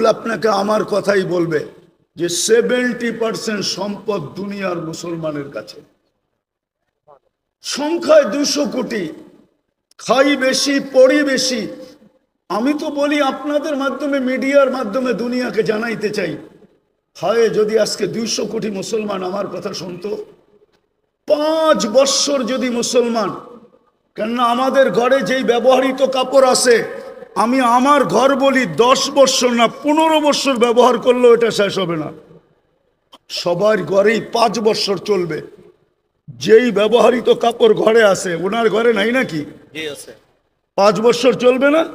পিপুল আপনাকে আমার কথাই বলবে যে সেভেন্টি পার্সেন্ট সম্পদ দুনিয়ার মুসলমানের কাছে। সংখ্যায় দুশো কোটি, খাই বেশি, পড়ি বেশি। আমি তো বলি আপনাদের মাধ্যমে, মিডিয়ার মাধ্যমে দুনিয়াকে জানাইতে চাই। হয়, যদি আজকে দুইশো কোটি মুসলমান আমার কথা শুনতো, পাঁচ বৎসর যদি মুসলমান, কেননা আমাদের ঘরে যেই ব্যবহৃত কাপড় আছে আমি আমার ঘর বলি দশ বৎসর না পনেরো বৎসর ব্যবহার করলেও এটা শেষ হবে না। সবার ঘরেই পাঁচ বৎসর চলবে। যেই ব্যবহৃত কাপড় ঘরে আছে ওনার ঘরে নাই নাকি? পাঁচ বছর চলবে না?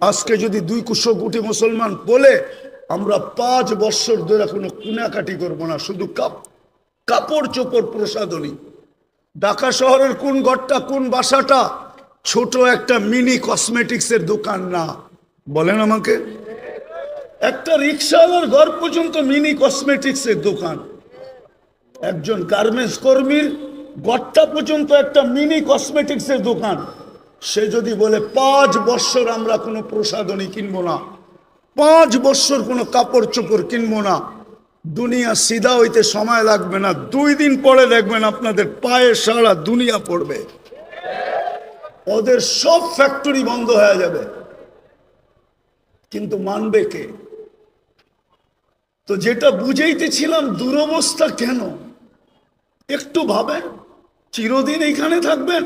আজকে যদি দুই কুশো কোটি মুসলমান বলে আমরা পাঁচ বছর ধরে কোনো কুনাকাটি করব না শুধু কাপ কাপড় চোপড় প্রসাদনী ঢাকা শহরের কোন ঘরটা কোন বাসাটা ছোট একটা মিনি কসমেটিক্সের দোকান না। বলেন আমাকে। একটা রিক্সাওয়ালার ঘর পর্যন্ত মিনি কসমেটিক্সের দোকান। একজন গার্মেন্টস কর্মীর গড়টা পর্যন্ত একটা মিনি কসমেটিক্সের দোকান। সে যদি বলে, পাঁচ বৎসর আমরা কোনো প্রসাধনী কিনবো না। পাঁচ বৎসর কোনো কাপড় চোপড় কিনবো না। দুনিয়া সিধা হইতে সময় লাগবে না। দুই দিন পরে দেখবেন আপনাদের পায়ে সারা দুনিয়া পড়বে। ওদের সব ফ্যাক্টরি বন্ধ হয়ে যাবে। কিন্তু মানবে কে? তো যেটা বুঝাইতেছিলাম, দুরবস্থা কেন? একটু ভাবেন, চিরদিন এইখানে থাকবেন?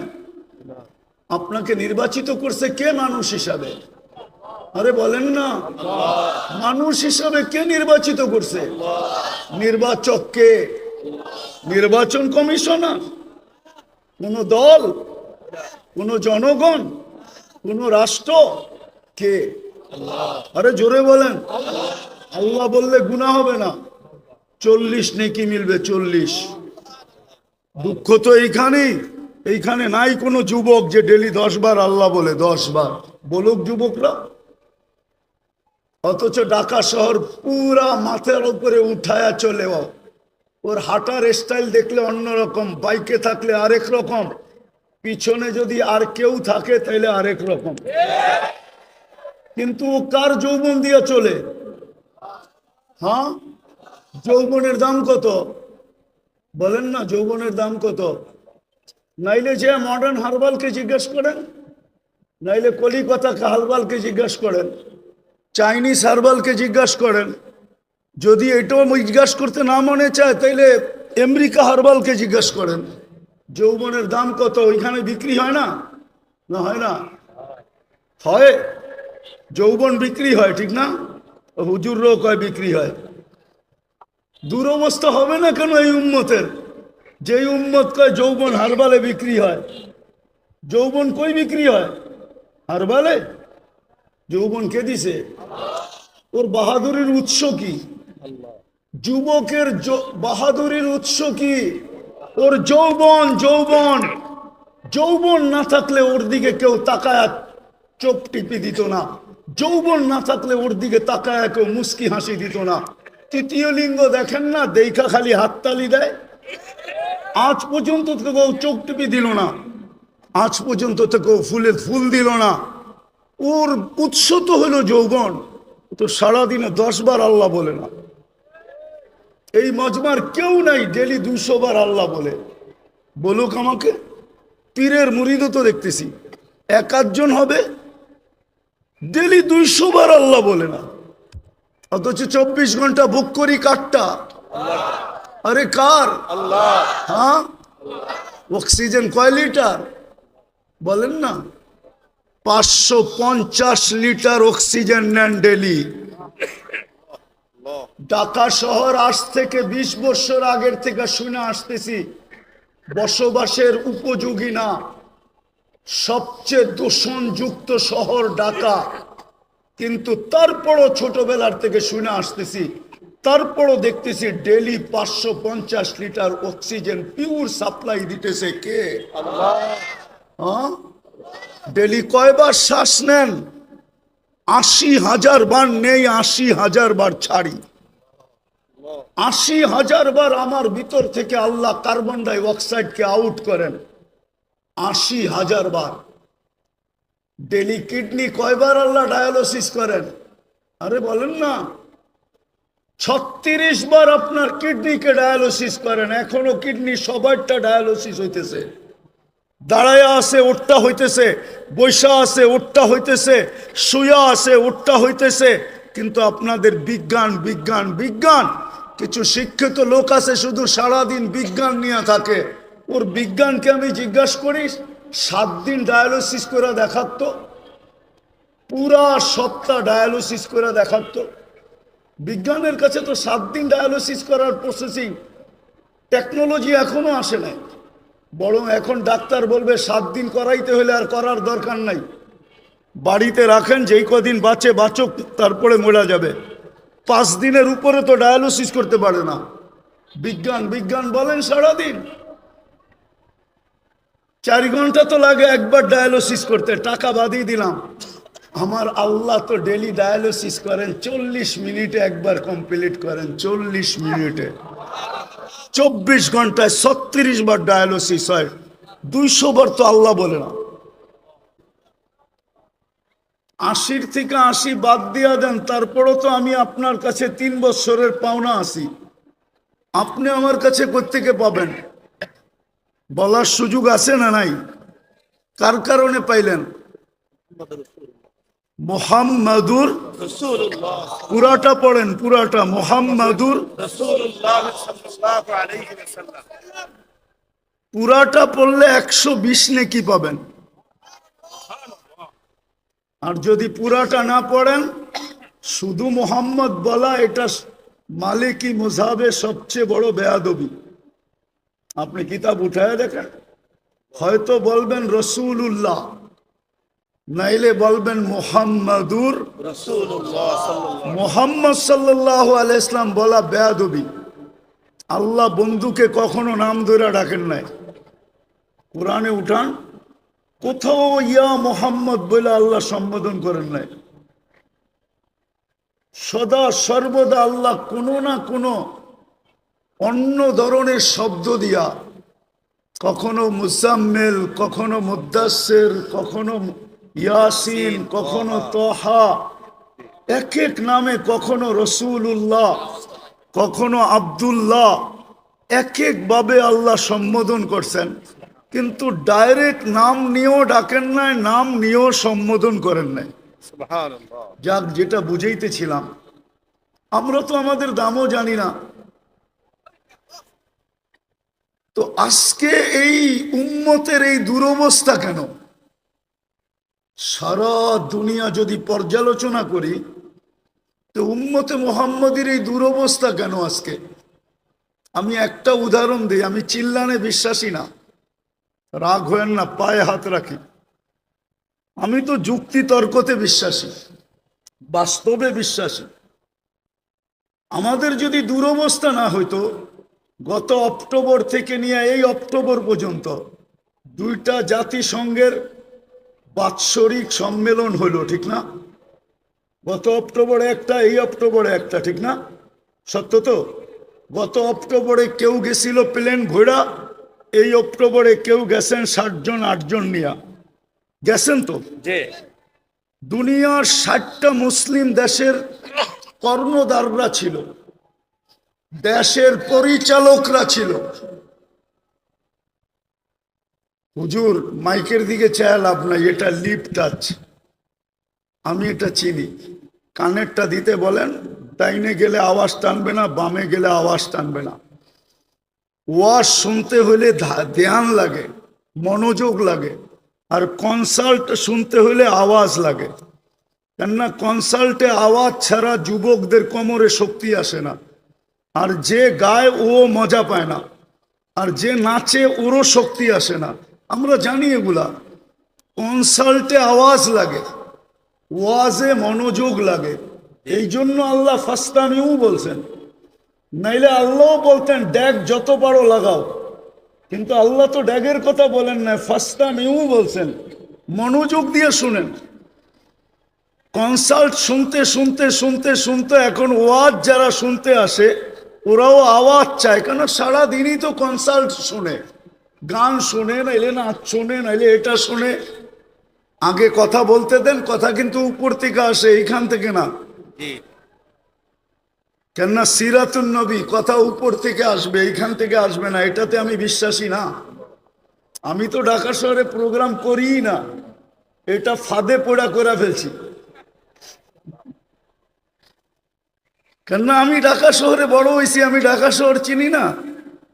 আপনাকে নির্বাচিত করছে কে মানুষ হিসাবে? আরে বলেন না। মানুষ হিসাবে কে নির্বাচিত করছে? নির্বাচক কে? নির্বাচন কমিশনার? কোন দল? কোন জনগণ, কোন রাষ্ট্র কে? আরে জোরে বলেন। আল্লাহ বললে গুণা হবে না। চল্লিশ নেকি মিলবে, চল্লিশ। দুঃখ তো এইখানেই। এইখানে নাই কোনো যুবক যে ডেলি দশ বার আল্লাহ বলে দশ বার বলুক যুবকরা। অথচ ঢাকা শহর পুরা মাথার উপরে উঠায়া চলে। ওর হাঁটার স্টাইল দেখলে অন্যরকম, বাইকে থাকলে আরেক রকম। পিছনে যদি আর কেউ থাকে তাহলে আরেক রকম। কিন্তু কার যৌবন দিয়ে চলে? হ্যাঁ? যৌবনের দাম কত? বলেন না, যৌবনের দাম কত? নাইলে যে মডার্ন হারবালকে জিজ্ঞেস করেন, নাইলে কলিকাতা হারবালকে জিজ্ঞেস করেন চাইনিজ হারবালকে জিজ্ঞাসা করেন, যদি এটাও জিজ্ঞাসা করতে না মনে চায়, তাইলে আমেরিকা হারবালকে জিজ্ঞাসা করেন। যৌবনের দাম কত? ওইখানে বিক্রি হয় না? না হয় না? হয়। যৌবন বিক্রি হয় ঠিক না? হুজুরও কয় বিক্রি হয়। দুরবস্থা হবে না কেন এই উম্মতের? যেই উম্মত কয় যৌবন হারবালে বিক্রি হয়। যৌবন কই বিক্রি হয়? হারবালে? যৌবন কে দিছে? ওর বাহাদুরির উৎস কি? যুবকের য- বাহাদুরির উৎস কি? ওর যৌবন যৌবন। যৌবন না থাকলে ওর দিকে কেউ তাকায় চোখ টিপি দিত না। যৌবন না থাকলে ওর দিকে তাকায় কেউ মুস্কি হাসি দিত না। তৃতীয় লিঙ্গ দেখেন না, দেখা খালি হাততালি দেয়। আজ পর্যন্ত তো কেউ চোখ টিপি দিল না। আজ পর্যন্ত তো কেউ ফুলে ফুল দিল না। ওর উৎস তো হলো যৌবন। তো সারাদিনে দশ বার আল্লাহ বলে না। এই মজমার কেউ নাই, ডেলি দুশো বার আল্লাহ বলে। বলুক আমাকে, পীরের মুরিদও তো দেখতেছি। এক আধজন হবে, ডেলি দুইশো বার আল্লাহ বলে না। অথচ চব্বিশ ঘণ্টা বুক করি কাঠটা আরে কার? আল্লাহ হ্যাঁ? অক্সিজেন কয় লিটার? বলেন না। পাঁচশো পঞ্চাশ লিটার অক্সিজেন নেন ডেলি। ঢাকা শহর আজ থেকে বিশ বছর আগের থেকে শুনে আসতেছি বসবাসের উপযোগী না। সবচেয়ে দূষণযুক্ত শহর ঢাকা। কিন্তু তারপরও ছোটবেলার থেকে শুনে আসতেছি তারপরও দেখতেছি ডেলি পাঁচশো পঞ্চাশ লিটার অক্সিজেন পিওর সাপ্লাই দিতেছে কে? হ্যাঁ? ডেলি কয়বার শ্বাস নেন? আশি হাজার বার নেই, আশি হাজার বার ছাড়ি। আশি হাজার বার আমার ভিতর থেকে আল্লাহ কার্বন ডাই অক্সাইডকে আউট করেন। আশি হাজার বার। ডেলি কিডনি কয়বার আল্লাহ ডায়ালিসিস করেন? আরে বলেন না। ছত্রিশ বার আপনার কিডনিকে ডায়ালিসিস করেন। এখনও কিডনি সবারটা ডায়ালিসিস হইতেছে। দাঁড়ায়া আছে ওটটা হইতেছে, বৈশা আছে ওটটা হইতেছে, শুয়া আছে ওটটা হইতেছে। কিন্তু আপনাদের বিজ্ঞান বিজ্ঞান বিজ্ঞান, কিছু শিক্ষিত লোক আছে শুধু সারাদিন বিজ্ঞান নিয়ে থাকে। ওর বিজ্ঞানকে আমি জিজ্ঞাসা করি, সাত দিন ডায়ালিসিস করে দেখাতো, পুরা সপ্তাহ ডায়ালিসিস করে দেখাতো। বিজ্ঞানের কাছে তো সাত দিন ডায়ালিসিস করার প্রসেসিং টেকনোলজি এখনও আসে নাই। বরং এখন ডাক্তার বলবে, সাত দিন করাইতে হলে আর করার দরকার নাই। বাড়িতে রাখেন, যেই কদিন বাঁচে, বাঁচুক, তারপরে মরা যাবে। পাঁচ দিনের উপরে তো ডায়ালিসিস করতে পারে না। বিজ্ঞান বিজ্ঞান বলেন সারাদিন। চার ঘণ্টা তো লাগে একবার ডায়ালিসিস করতে, টাকা বাদিয়ে দিলাম। আমার আল্লাহ তো ডেলি ডায়ালিসিস করেন, চল্লিশ মিনিটে একবার কমপ্লিট করেন, চল্লিশ মিনিটে। চব্বিশ ঘন্টায় ছত্রিশ বার ডায়ালিসিস হয়। দুইশো বার তো আল্লাহ বলে না। আশির থেকে আশি বাদ দিয়া দেন, তারপরও তো আমি আপনার কাছে তিন বছরের পাওনা আসি আপনি আমার কাছে কোথেকে পাবেন? বলার সুযোগ আছে না নাই? কার কারণে পাইলেন? মোহাম্মদুর পুরাটা পড়েন পুরাটা মোহাম্মদুর পুরাটা পড়লে একশো বিশ নেকি পাবেন। আর যদি পুরাটা না পড়েন শুধু মোহাম্মদ বলা এটা মালিকি মুজাবে সবচেয়ে বড় বেয়াদবি। আপনি কিতাব উঠায় দেখেন হয়তো বলবেন রসুল্লাহ নাইলে বলবেন মোহাম্মদুর মোহাম্মদ সাল্লাহ আলাইসলাম বলা বেয়াদবি। আল্লাহ বন্ধুকে কখনো নাম ধরে ডাকেন নাই। কোরআনে উঠান, কোথাও ইয়া মোহাম্মদ বলে আল্লাহ সম্বোধন করেন নাই। সদা সর্বদা আল্লাহ কোনো না কোনো অন্য ধরনের শব্দ দিয়া, কখনো মুসাম্মেল কখনো মুদাসের কখনো ইয়াসিন কখনো তহা এক এক নামে কখনো রসুল্লাহ কখনো আবদুল্লাহ এক এক ভাবে আল্লাহ সম্বোধন করছেন। কিন্তু ডাইরেক্ট নাম নিয়েও ডাকেন নাই নাম নিয়েও সম্বোধন করেন নাই। যাক যেটা বুঝাইতেছিলাম। আমরা তো আমাদের দামও জানি না। তো আজকে এই উম্মতের এই দুরবস্থা কেন? সারা দুনিয়া যদি পর্যালোচনা করি, তো উম্মতে মোহাম্মদের এই দুরবস্থা কেন আজকে? আমি একটা উদাহরণ দিই, আমি চিল্লানে বিশ্বাসী না। রাগ হয়েন না, পায়ে হাত রাখি। আমি তো যুক্তি তর্কতে বিশ্বাসী, বাস্তবে বিশ্বাসী। আমাদের যদি দুরবস্থা না হইতো, গত অক্টোবর থেকে নিয়ে এই অক্টোবর পর্যন্ত দুইটা জাতিসংঘের বাৎসরিক সম্মেলন হলো ঠিক না? গত অক্টোবরে একটা এই অক্টোবরে একটা ঠিক না? সত্য তো? গত অক্টোবরে কেউ গেছিল প্লেন ঘোড়া এই অক্টোবরে কেউ গেছেন ষাটজন আটজন নিয়া। গেছেন তো? জি। দুনিয়ার ষাটটা মুসলিম দেশের কর্ণদাররা ছিল। দেশের পরিচালকরা ছিল। হুজুর, মাইকের দিকে চায় লাভ নাই, এটা লিপ টাচ আমি এটা চিনি। কানেরটা দিতে বলেন, ডাইনে গেলে আওয়াজ টানবে না, বামে গেলে আওয়াজ টানবে না। ওয়াজ শুনতে হলে ধ্যান লাগে, মনোযোগ লাগে, আর কনসাল্ট শুনতে হলে আওয়াজ লাগে। কেননা কনসাল্টে আওয়াজ ছাড়া যুবকদের কোমরে শক্তি আসে না। আর যে গায় ও মজা পায় না। আর যে নাচে ওরও শক্তি আসে না। আমরা জানি এগুলা। কনসাল্টে আওয়াজ লাগে, ওয়াজে মনোযোগ লাগে। এই জন্য আল্লাহ ফাস্তামিও বলছেন, নাইলে আল্লাহ বলতেন ড্যাগ যত পারো লাগাও। কিন্তু আল্লাহ তো ড্যাগের কথা বলেন না ফাস্তামিও বলছেন। মনোযোগ দিয়ে শুনেন। কনসাল্ট শুনতে শুনতে শুনতে শুনতে এখন ওয়াজ যারা শুনতে আসে, ওরাও আওয়াজ চায়, কেন সারাদিনই তো কনসাল্ট শুনে। গান শুনে নাইলে নাচ শুনে নাইলে এটা শোনে। আগে কথা বলতে দেন কথা কিন্তু উপর থেকে আসে এইখান থেকে না। কেননা সিরাতুন নবী কথা উপর থেকে আসবে এইখান থেকে আসবে না এটাতে আমি বিশ্বাসী না। আমি তো ঢাকা শহরে প্রোগ্রাম করিই না এটা ফাঁদে পোড়া করে ফেলছি। কেননা আমি ঢাকা শহরে বড় হয়েছি আমি ঢাকা শহর চিনি না।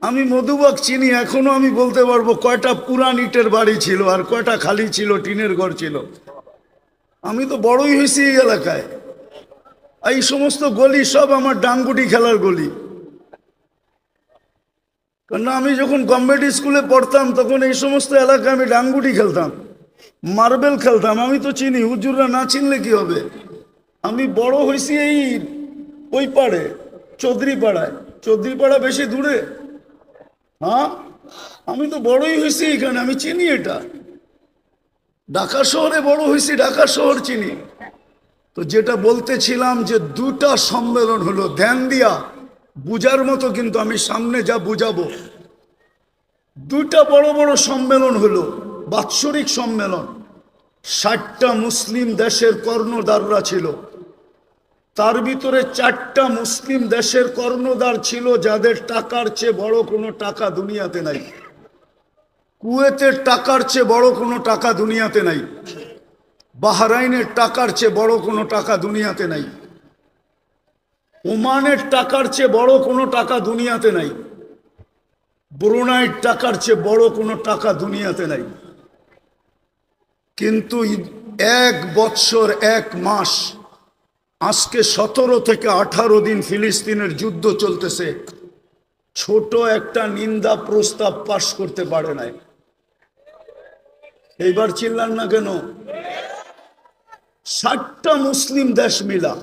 আমি মধুবাগ চিনি, এখনও আমি বলতে পারব কয়টা পুরান ইটের বাড়ি ছিল আর কয়টা খালি ছিল, টিনের ঘর ছিল। আমি তো বড়ই হয়েছি এই এলাকায়। এই সমস্ত গলি সব আমার ডাঙ্গুটি খেলার গলি। কারণ আমি যখন গভর্নমেন্ট স্কুলে পড়তাম, তখন এই সমস্ত এলাকায় আমি ডাঙ্গুটি খেলতাম, মার্বেল খেলতাম। আমি তো চিনি, হুজুররা না চিনলে কি হবে? আমি বড় হয়েছি এই ওই পাড়ে চৌধুরী পাড়ায় চৌধুরী পাড়া বেশি দূরে? হ্যাঁ? আমি তো বড়ই হয়েছি এখানে, আমি চিনি এটা। ঢাকা শহরে বড় হয়েছি, ঢাকা শহর চিনি। তো যেটা বলতেছিলাম যে দুটা সম্মেলন হলো, ধ্যান দিয়া বুঝার মতো কিন্তু আমি সামনে যা বুঝাবো। দুটা বড় বড় সম্মেলন হলো, বাৎসরিক সম্মেলন। ষাটটা মুসলিম দেশের কর্ণদাররা ছিল। তার ভিতরে চারটা মুসলিম দেশের কর্ণদার ছিল, যাদের টাকার চেয়ে বড় কোনো টাকা দুনিয়াতে নাই। কুয়েতের টাকার চেয়ে বড় কোনো টাকা দুনিয়াতে নাই। বাহরাইনের টাকার চেয়ে বড় কোনো টাকা দুনিয়াতে নাই। ওমানের টাকার চেয়ে বড় কোনো টাকা দুনিয়াতে নাই। ব্রুনাইয়ের টাকার চেয়ে বড় কোনো টাকা দুনিয়াতে নাই। কিন্তু এক বৎসর, এক মাস আজকে সতেরো থেকে আঠারো দিন ফিলিস্তিনের যুদ্ধ চলতেছে। ছোট একটা নিন্দা প্রস্তাব পাশ করতে পারে নাই। এইবার চিল্লান না কেন? ষাটটা মুসলিম দেশ মিলা।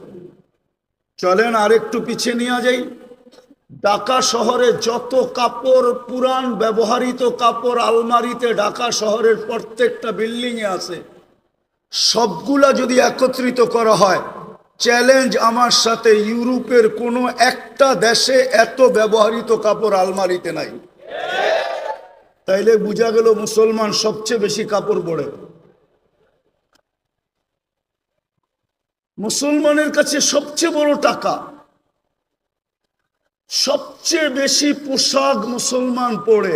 চলেন আরেকটু পিছিয়ে নিয়ে যাই। ঢাকা শহরে যত কাপড় পুরান ব্যবহৃত কাপড় আলমারিতে ঢাকা শহরের প্রত্যেকটা বিল্ডিং এ আছে। সবগুলা যদি একত্রিত করা হয় চ্যালেঞ্জ আমার সাথে ইউরোপের কোনো একটা দেশে এত ব্যবহৃত কাপড় আলমারিতে নাই। তাইলে বোঝা গেল মুসলমান সবচেয়ে বেশি কাপড় পরে মুসলমানের কাছে সবচেয়ে বড় টাকা। সবচেয়ে বেশি পোশাক মুসলমান পরে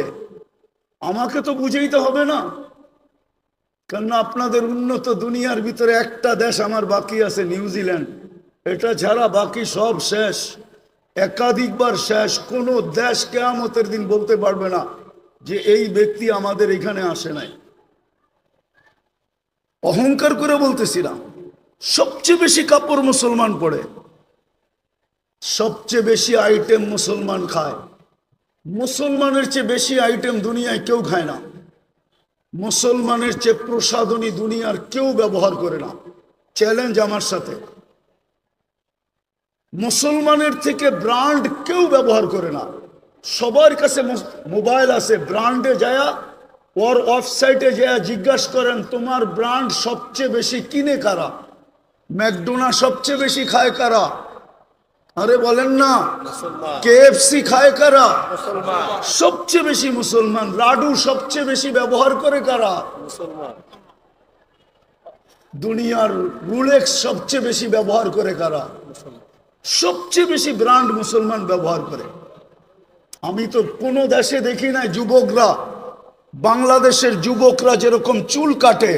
আমাকে তো বুঝেইতে হবে না। কেননা আপনাদের উন্নত দুনিয়ার ভিতরে একটা দেশ আমার বাকি আছে, নিউজিল্যান্ড। এটা ছাড়া বাকি সব শেষ। একাধিকবার শেষ। কোনো দেশ কেয়ামতের দিন বলতে পারবে না যে এই ব্যক্তি আমাদের এখানে আসে নাই। অহংকার করে বলতেছিলাম সবচেয়ে বেশি কাপড় মুসলমান পরে। সবচেয়ে বেশি আইটেম মুসলমান খায়। মুসলমানের চেয়ে বেশি আইটেম দুনিয়ায় কেউ খায় না। মুসলমানের চেয়ে প্রসাধনী দুনিয়ার কেউ ব্যবহার করে না। চ্যালেঞ্জ আমার সাথে। মুসলমানের থেকে ব্র্যান্ড কেউ ব্যবহার করে না। সবার কাছে মোবাইল আছে ব্র্যান্ডে যায় ওর ওয়েবসাইটে যায় জিজ্ঞাসা করেন, তোমার ব্র্যান্ড সবচেয়ে বেশি কিনে কারা? ম্যাকডোনা সবচেয়ে বেশি খায় কারা? আরে বলেন না কেএফসি খায় কারা? সবচেয়ে বেশি মুসলমান লাডু সবচেয়ে বেশি ব্যবহার করে কারা? দুনিয়ার রুলেক্স সবচেয়ে বেশি ব্যবহার করে কারা? সবচেয়ে বেশি ব্র্যান্ড মুসলমান ব্যবহার করে। আমি তো কোনো দেশে দেখি না যুবকরা বাংলাদেশের যুবকরা যেরকম চুল কাটে।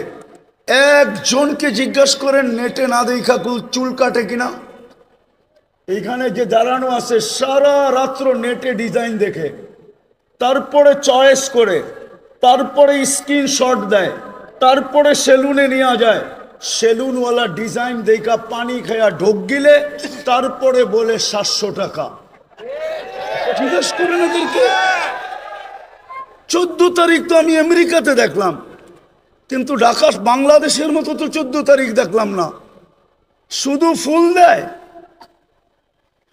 একজনকে জিজ্ঞাসা করেন নেটে না দেখা চুল কাটে কিনা? এইখানে যে দাঁড়ানো আছে, সারা রাত্র নেটে ডিজাইন দেখে। তারপরে চয়েস করে, তারপরে স্ক্রিনশট দেয়, তারপরে সেলুনে নেওয়া যায়। সেলুনওয়ালা ডিজাইন দেখা পানি খায়া ঢোক গিলে, তারপরে বলে সাতশো টাকা। জিজ্ঞেস করেন এদেরকে। চোদ্দ তারিখ তো আমি আমেরিকাতে দেখলাম, কিন্তু ঢাকা বাংলাদেশের মতো তো চোদ্দ তারিখ দেখলাম না। শুধু ফুল দেয়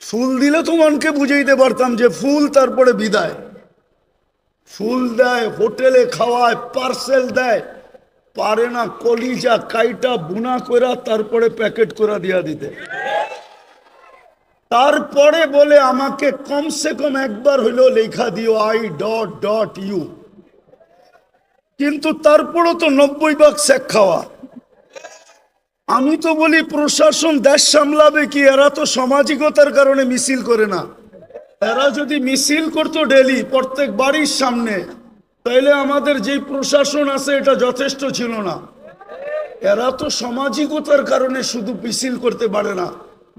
ফুল দিলে তো মনকে বুঝাইতে পারতাম যে ফুল তারপরে বিদায়। ফুল দেয়, হোটেলে খাওয়ায়, পার্সেল দেয়, পারে না কলিজা, কাইটা, বুনা করা তারপরে প্যাকেট করা দিয়া দিতে। তারপরে বলে আমাকে কমসে কম একবার হইল লেখা দিও আই ডট ডট ইউ কিন্তু তারপরও তো নব্বই ভাগ শেখ খাওয়া। আমি তো বলি, প্রশাসন দেশ সামলাবে কি? এরা তো সামাজিকতার কারণে মিছিল করে না। এরা যদি মিছিল করতো ডেলি, প্রত্যেক বাড়ির সামনে, তাইলে আমাদের যে প্রশাসন আছে, এটা যথেষ্ট ছিল না। এরা তো সামাজিকতার কারণে শুধু মিছিল করতে পারে না।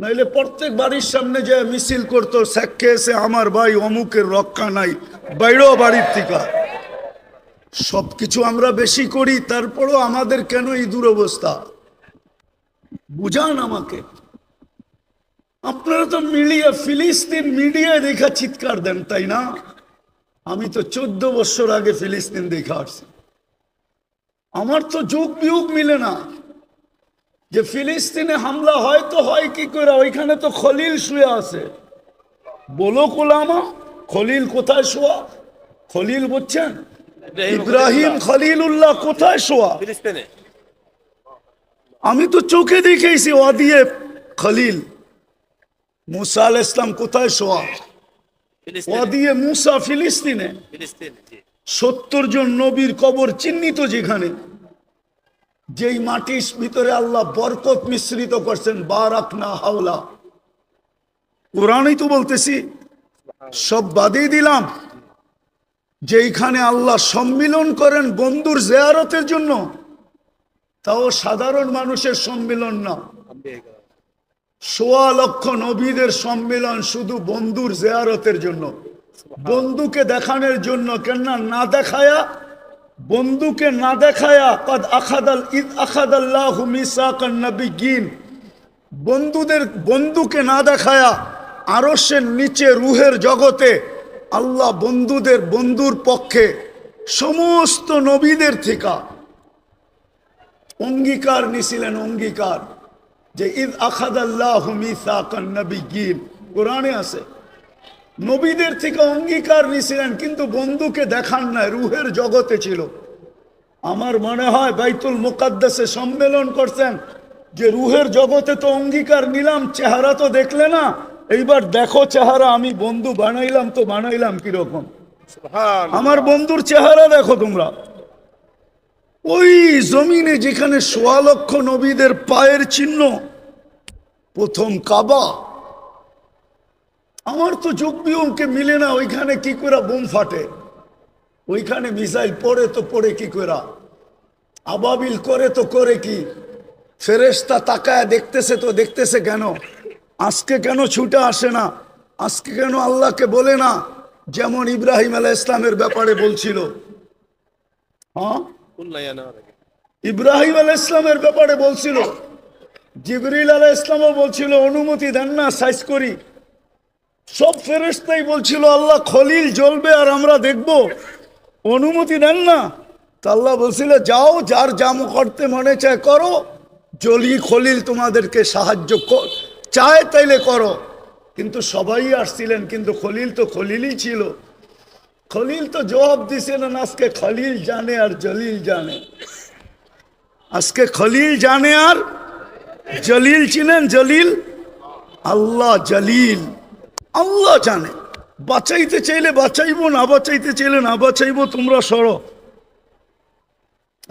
নাইলে প্রত্যেক বাড়ির সামনে যে মিছিল করতো স্যাক্ষে এসে আমার ভাই, অমুকের রক্ষা নাই বাইরেও বাড়ির থেকে। সবকিছু আমরা বেশি করি, তারপরও আমাদের কেন এই দুরবস্থা? বুঝান আমাকে। আপনারা তো মিডিয়া ফিলিস্তিন মিডিয়ায় দেখা চিৎকার দেন তাই না? আমি তো চোদ্দ বছর আগে ফিলিস্তিন দেখে আসছি। আমার তো যুগ বিয়োগ মিলে না। যে ফিলিস্তিনে হামলা হয় তো হয় কি করে? ওইখানে তো খলিল শুয়ে আছে। বলো কোলামা খলিল কোথায় শোয়া? খলিল বুঝছেন ইব্রাহিম খলিল উল্লাহ কোথায় শোয়া? ফিলিস্তিনে। আমি তো চোখে দেখেছি ওয়াদিয়ে খলিল। মুসা আল ইসলাম কোথায় শোয়া? ওয়াদিয়ে মুসা ফিলিস্তিনে। ফিলিস্তিনে সত্তর জন নবীর কবর চিহ্নিত যেখানে যেই মাটির ভিতরে আল্লাহ বরকত মিশ্রিত করছেন বারাক না হাওলা। কোরআনই তো বলতেছি সব বাদই দিলাম যেইখানে আল্লাহ সম্মিলন করেন বন্ধুর জেয়ারতের জন্য। তাও সাধারণ মানুষের সম্মিলন না। সোয়া লক্ষ নবীদের সম্মেলন শুধু বন্ধুর জেয়ারতের জন্য। বন্ধুকে দেখানোর জন্য কেন না দেখায়া বন্ধুকে না দেখায়া কদ আখাদাল ঈদ আখাদাল্লাহ মিসাকান নবিগিন বন্ধুদের বন্ধুকে না দেখায়া আরসের নিচে রুহের জগতে আল্লাহ বন্ধুদের বন্ধুর পক্ষে সমস্ত নবীদের থেকে অঙ্গীকার নিছিলেন অঙ্গীকার যে ঈদ মিসাকান নবিগিন কোরআনে আছে নবীদের থেকে অঙ্গীকার নিছিলেন কিন্তু বন্ধুকে দেখান নাই রুহের জগতে ছিল। আমার মনে হয় বাইতুল মোকাদ্দাসে সম্মেলন করছেন যে রুহের জগতে তো অঙ্গীকার নিলাম চেহারা তো দেখলে না এইবার দেখো চেহারা আমি বন্ধু বানাইলাম তো বানাইলাম কীরকম? আমার বন্ধুর চেহারা দেখো তোমরা। ওই জমিনে যেখানে সোয়া লক্ষ নবীদের পায়ের চিহ্ন, প্রথম কাবা। আমার তো যোগ বিয়োগকে মিলে না, ওইখানে কি করে বোম ফাটে? ওইখানে মিসাইল পড়ে তো পড়ে কি করে? আবাবিল করে তো করে কি? ফেরেস্তা তাকায় দেখতেছে তো দেখতেছে কেন? আজকে কেন ছুটে আসে না? আজকে কেন আল্লাহকে বলে না? যেমন ইব্রাহিম আলাহ ইসলামের ব্যাপারে বলছিল। হ্যাঁ? ইব্রাহিম আল ইসলামের ব্যাপারে বলছিল, জিবরিল আলাহ ইসলামও বলছিল, অনুমতি দেন না, সাইজ করি। সব ফেরেস্তাই বলছিল, আল্লাহ খলিল জ্বলবে আর আমরা দেখব। অনুমতি দেন না। তা আল্লাহ বলছিল, যাও, যার জাম করতে মনে চায় করো, জলি খলিল তোমাদেরকে সাহায্য চায় তাইলে করো। কিন্তু সবাই আসছিলেন, কিন্তু খলিল তো খলিলই ছিল। খলিল তো জবাব দিছিলেন আজকে খলিল জানে আর জলিল জানে। আজকে খলিল জানে আর জলিল চিনেন? জলিল? আল্লাহ জলিল। আল্লাহ জানে। বাঁচাইতে চাইলে বাঁচাইবো, না বাঁচাইতে চাইলে না বাঁচাইবো, তোমরা সরো।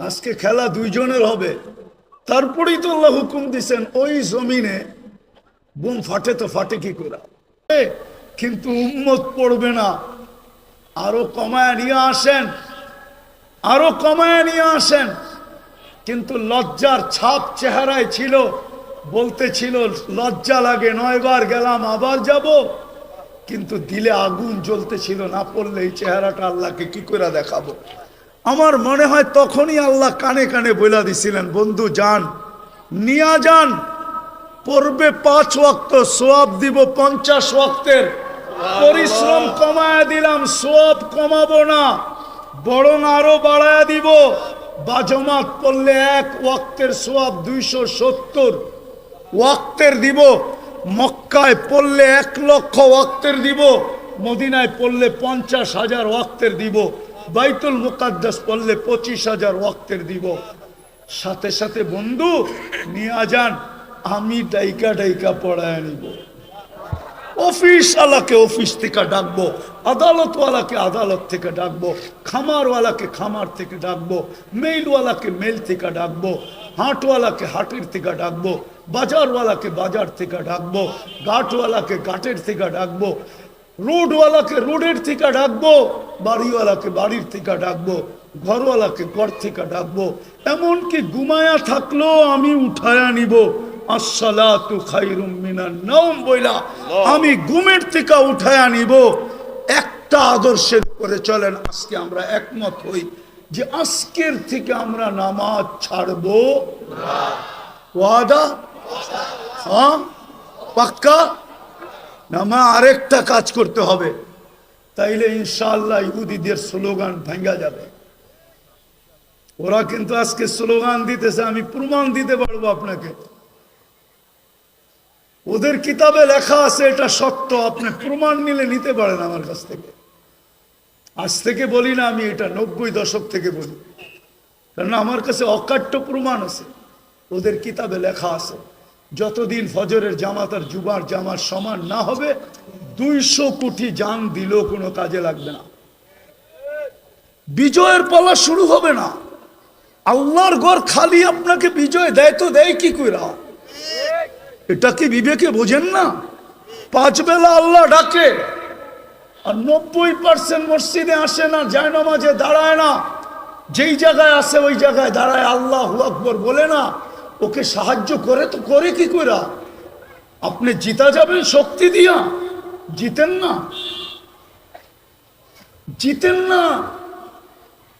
আজকে খেলা দুইজনের হবে। তারপরেই তো আল্লাহ হুকুম দিছেন, ওই জমিনে বোম ফাটে তো ফাটে কি করে? কিন্তু উম্মত পড়বে না। আরও কমায় নিয়ে আসেন, আরও কমায় নিয়ে আসেন। কিন্তু লজ্জার ছাপ চেহারায় ছিল বলতে ছিল লজ্জা লাগে, নয়বার গেলাম, আবার যাব। কিন্তু দিলে আগুন জ্বলতে ছিল না পড়লে এই চেহারাটা আল্লাহকে কি করে দেখাবো? আমার মনে হয় তখনই আল্লাহ কানে কানে বইলা দিছিলেন, বন্ধু, যান, নিয়া যান, পড়বে পাঁচ ওয়াক্ত, সোয়াব দিব পঞ্চাশ ওয়াক্তের। পরিশ্রম কমায় দিলাম সোয়াব কমাবো না। বরং আরও বাড়ায় দিব। বাজমাত পড়লে এক ওয়াক্তের সোয়াব দুইশো সত্তর। ওয়াক্তের দিব, মক্কায় পড়লে এক লক্ষ ওয়াক্তের দিব, মদিনায় পড়লে পঞ্চাশ হাজার ওয়াক্তের দিব, বাইতুল মুকাদ্দাস পড়লে পঁচিশ হাজার ওয়াক্তের দিব। সাথে সাথে বন্ধু, নিয়ে যান, আমি ডাইকা ডাইকা পড়ায় নিব। অফিসওয়ালাকে অফিস থেকে ডাকবো, আদালতওয়ালাকে আদালত থেকে ডাকবো, খামারওয়ালাকে খামার থেকে ডাকবো, মেইলওয়ালাকে মেল থেকে ডাকবো, হাটওয়ালাকে হাটের থেকে ডাকবো, বাজারওয়ালাকে বাজার থেকে ডাকবো, ঘাটওয়ালাকে ঘাটের থেকে ডাকবো, রোডওয়ালাকে রোডের থেকে ডাকবো, বাড়িওয়ালাকে বাড়ির থেকে ডাকবো, ঘরওয়ালাকে ঘর থেকে ডাকবো। এমনকি ঘুমায়া থাকলেও আমি উঠায়া নিব। আসসালাতু খাইরুম মিনান নাওম বইলা আমি ঘুমের থেকে উঠায়া নিব। একটা আদর্শের করে চলেন আজকে আমরা একমত হই যে আজকের থেকে আমরা নামাজ ছাড়বো ওয়াদা? হ্যাঁ? পাক্কা? নামা আরেকটা কাজ করতে হবে। তাইলে ইনশাআল্লাহ ইহুদিদের স্লোগান ভাঙ্গা যাবে। ওরা কিন্তু আজকে স্লোগান দিতেছে আমি প্রমাণ দিতে পারব আপনাকে। ওদের কিতাবে লেখা আছে, এটা সত্য। আপনি প্রমাণ নিলে নিতে পারেন আমার কাছ থেকে। আজ থেকে বলি না আমি, এটা নব্বই দশক থেকে বলি। কারণ আমার কাছে অকাট্য প্রমাণ আছে। ওদের কিতাবে লেখা আছে, যতদিন ফজরের জামাত আর জুবার জামার সমান না হবে, দুইশো কোটি যান দিলেও কোনো কাজে লাগবে না। বিজয়ের পালা শুরু হবে না। আল্লাহর ঘর খালি আপনাকে বিজয় দেয় তো দেয় কি কইরা? এটা কি বিবেকে বোঝেন না? পাঁচ বেলা আল্লাহ ডাকে, আর নব্বই পার্সেন্ট মসজিদে আসে না, যায় নামাজে দাঁড়ায় না। যেই জায়গায় আসে, ওই জায়গায় দাঁড়ায় আল্লাহ আকবর বলে না। ওকে সাহায্য করে তো, করে কি কইরা? আপনি জিতা যাবেন শক্তি দিয়া। জিতেন না। জিতেন না।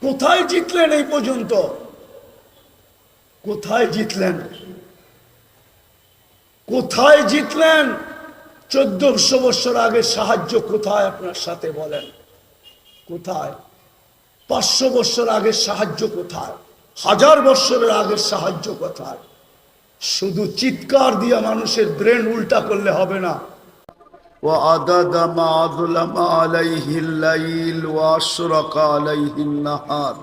কোথায় জিতলেন এই পর্যন্ত? কোথায় জিতলেন? কোথায় জিতলেন চোদ্দশো বছর আগে সাহায্য কোথায় আপনার সাথে বলেন কোথায় পাঁচশো বছর আগের সাহায্য কোথায় হাজার বছরের আগের সাহায্য কোথায় শুধু চিৎকার দিয়ে মানুষের ব্রেন উল্টা করলে হবে না وعدد ما ظلم عليه الليل واشرق عليه النهار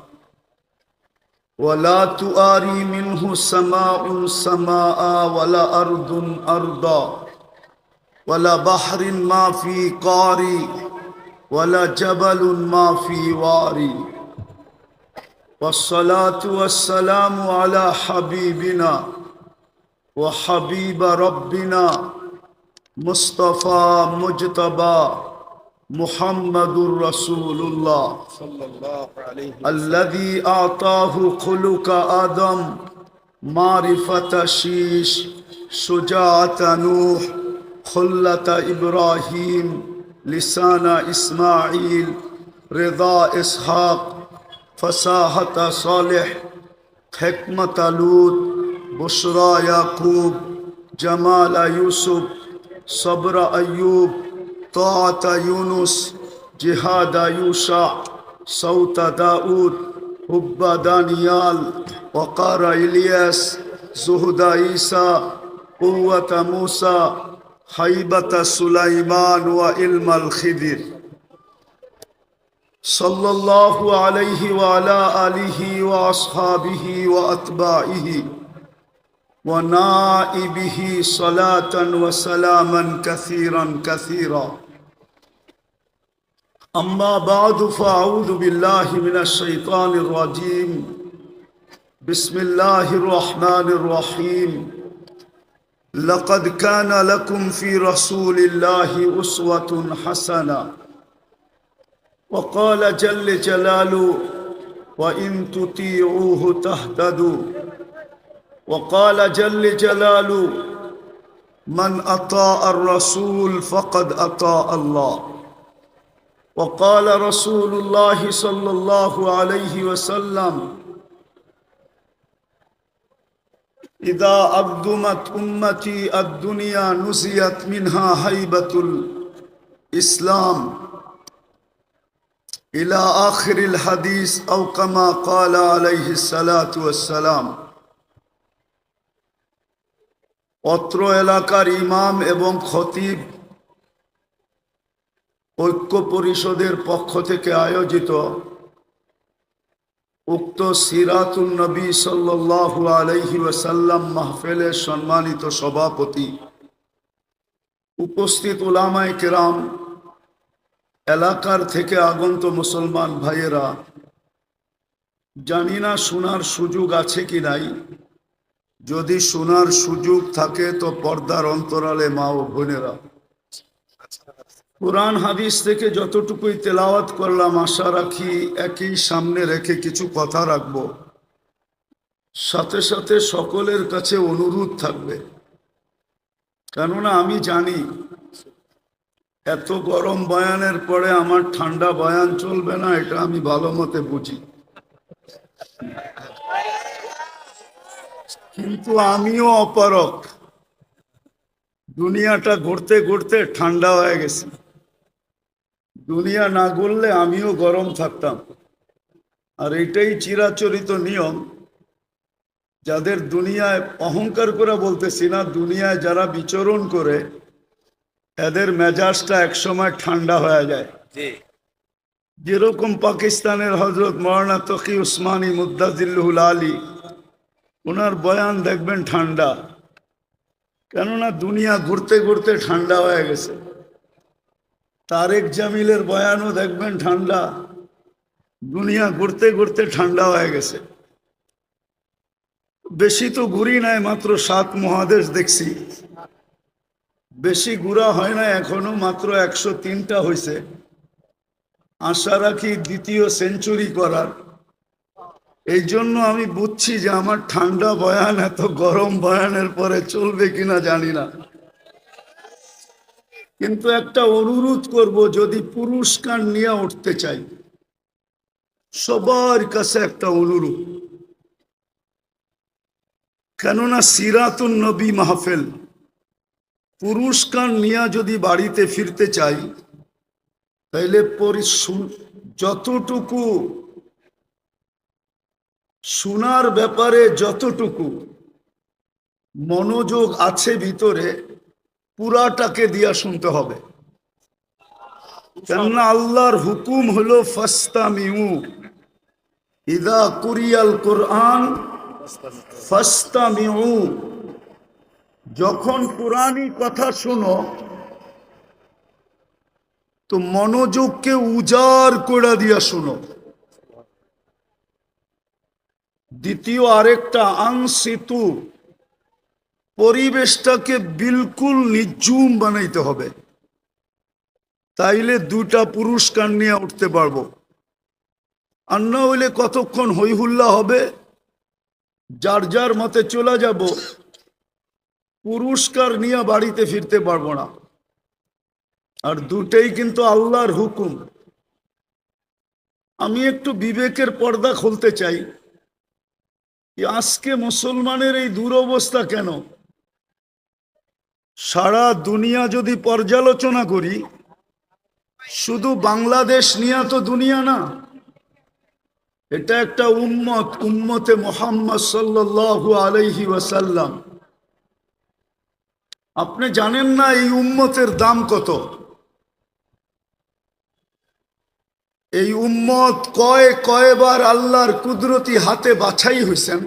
ولا تؤاري منه سماء سماء ولا أرض أرضا ولا بحر ما في قاري ولا جبل ما في واري. والصلاة والسلام على حبيبنا وحبيب ربنا مصطفى مجتبى محمد رسول الله. صلى الله عليه الذي أعطاه خلق آدم معرفة شيش شجاعة نوح خلة إبراهيم لسان إسماعيل رضا إسحاق فصاحة صالح حكمة لوط بشرى يعقوب جمال يوسف صبر أيوب طاعة يونس جهاد يوشع صوت داود حب دانيال وقار إلياس زهد عيسى قوة موسى حيبة سليمان وعلم الخضر. صلى الله عليه وعلى آله وأصحابه وأتباعه ونائبه صلاة وسلاما كثيرا كثيرا. أما بعد فأعوذ بالله من الشيطان الرجيم. بسم الله الرحمن الرحيم. لقد كان لكم في رسول الله أسوة حسنة. وقال جل جلاله وإن تطيعوه تهتدوا. وقال جل جلاله من أطاع الرسول فقد أطاع الله. وقال رسول الله صلى الله عليه وسلم إذا أقدمت أمتي الدنيا نزيت منها هيبة الإسلام إلى آخر الحديث أو كما قال عليه الصلاة والسلام অত্র এলাকার ইমাম এবং খতিব ঐক্য পরিষদের পক্ষ থেকে আয়োজিত উক্ত সিরাতুল নবী সাল্লাল্লাহু আলাইহি ওয়াসাল্লাম মাহফিলের সম্মানিত সভাপতি, উপস্থিত ওলামায় কেরাম, এলাকার থেকে আগন্ত মুসলমান ভাইয়েরা, জানি না শোনার সুযোগ আছে কি নাই। যদি শোনার সুযোগ থাকে তো পর্দার অন্তরালে মা ও বোনেরা। কোরআন হাদিস থেকে যতটুকুই তেলাওয়াত করলাম, আশা রাখি একই সামনে রেখে কিছু কথা রাখব। সাথে সাথে সকলের কাছে অনুরোধ থাকবে। কেননা আমি জানি, এত গরম বয়ানের পরে আমার ঠান্ডা বয়ান চলবে না, এটা আমি ভালো মতে বুঝি। কিন্তু আমিও অপারক দুনিয়াটা ঘুরতে ঘুরতে ঠান্ডা হয়ে গেছে। দুনিয়া না ঘুরলে আমিও গরম থাকতাম। আর এটাই চিরাচরিত নিয়ম। যাদের দুনিয়ায় অহংকার করে বলতেছি না দুনিয়ায় যারা বিচরণ করে এদের মেজাজটা একসময় ঠান্ডা হয়ে যায়। যেরকম পাকিস্তানের হজরত মরানা তকি উসমানী মুদাজিল্লুল আলী ওনার বয়ান দেখবেন ঠান্ডা। কেননা দুনিয়া ঘুরতে ঘুরতে ঠান্ডা হয়ে গেছে। তারেক জামিলের বয়ানও দেখবেন ঠান্ডা। দুনিয়া ঘুরতে ঘুরতে ঠান্ডা হয়ে গেছে। বেশি তো ঘুরি নাই, মাত্র সাত মহাদেশ দেখছি। বেশি ঘুরা হয় না এখনও মাত্র একশো তিনটা হয়েছে আশা রাখি দ্বিতীয় সেঞ্চুরি করার। এই জন্য আমি বুঝছি যে আমার ঠান্ডা বয়ান, এত গরম বয়ানের পরে চলবে কিনা জানি না। কিন্তু একটা অনুরোধ করব, যদি পুরস্কার নিয়ে উঠতে চাই, সবার কাছে একটা অনুরোধ। কেননা সিরাতুন নবী মাহফিল, পুরস্কার নিয়ে যদি বাড়িতে ফিরতে চাই, তাইলে যতটুকু শোনার ব্যাপারে যতটুকু মনোযোগ আছে ভিতরে পুরাটাকে দিয়া শুনতে হবে। কেননা আল্লাহর হুকুম হলো, ফাস্তামিউ। ইদা কুরিয়াল কোরআন, ফাস্তামিউ। যখন পুরানি কথা শুনো, তো মনোযোগকে উজাড় করে দিয়া শুনো। দ্বিতীয় আরেকটা আংসিতু পরিবেশটাকে বিলকুল নিঝুম বানাইতে হবে। তাইলে দুটা পুরস্কার নিয়ে উঠতে পারব। আর না হইলে কতক্ষণ হইহুল্লা হবে, যার যার মতে চলে যাব, পুরস্কার নিয়ে বাড়িতে ফিরতে পারব না। আর দুটেই কিন্তু আল্লাহর হুকুম। আমি একটু বিবেকের পর্দা খুলতে চাই আজকে মুসলমানের এই দুরবস্থা কেন? সারা দুনিয়া যদি পর্যালোচনা করি, শুধু বাংলাদেশ নিয়ে তো দুনিয়া না, এটা একটা উম্মত, উম্মতে মোহাম্মদ সাল্লাল্লাহু আলাইহি ওয়াসাল্লাম। আপনি জানেন না এই উম্মতের দাম কত? এই উম্মত কয়, কয়বার আল্লাহর কুদরতি হাতে বাছাই হয়েছেন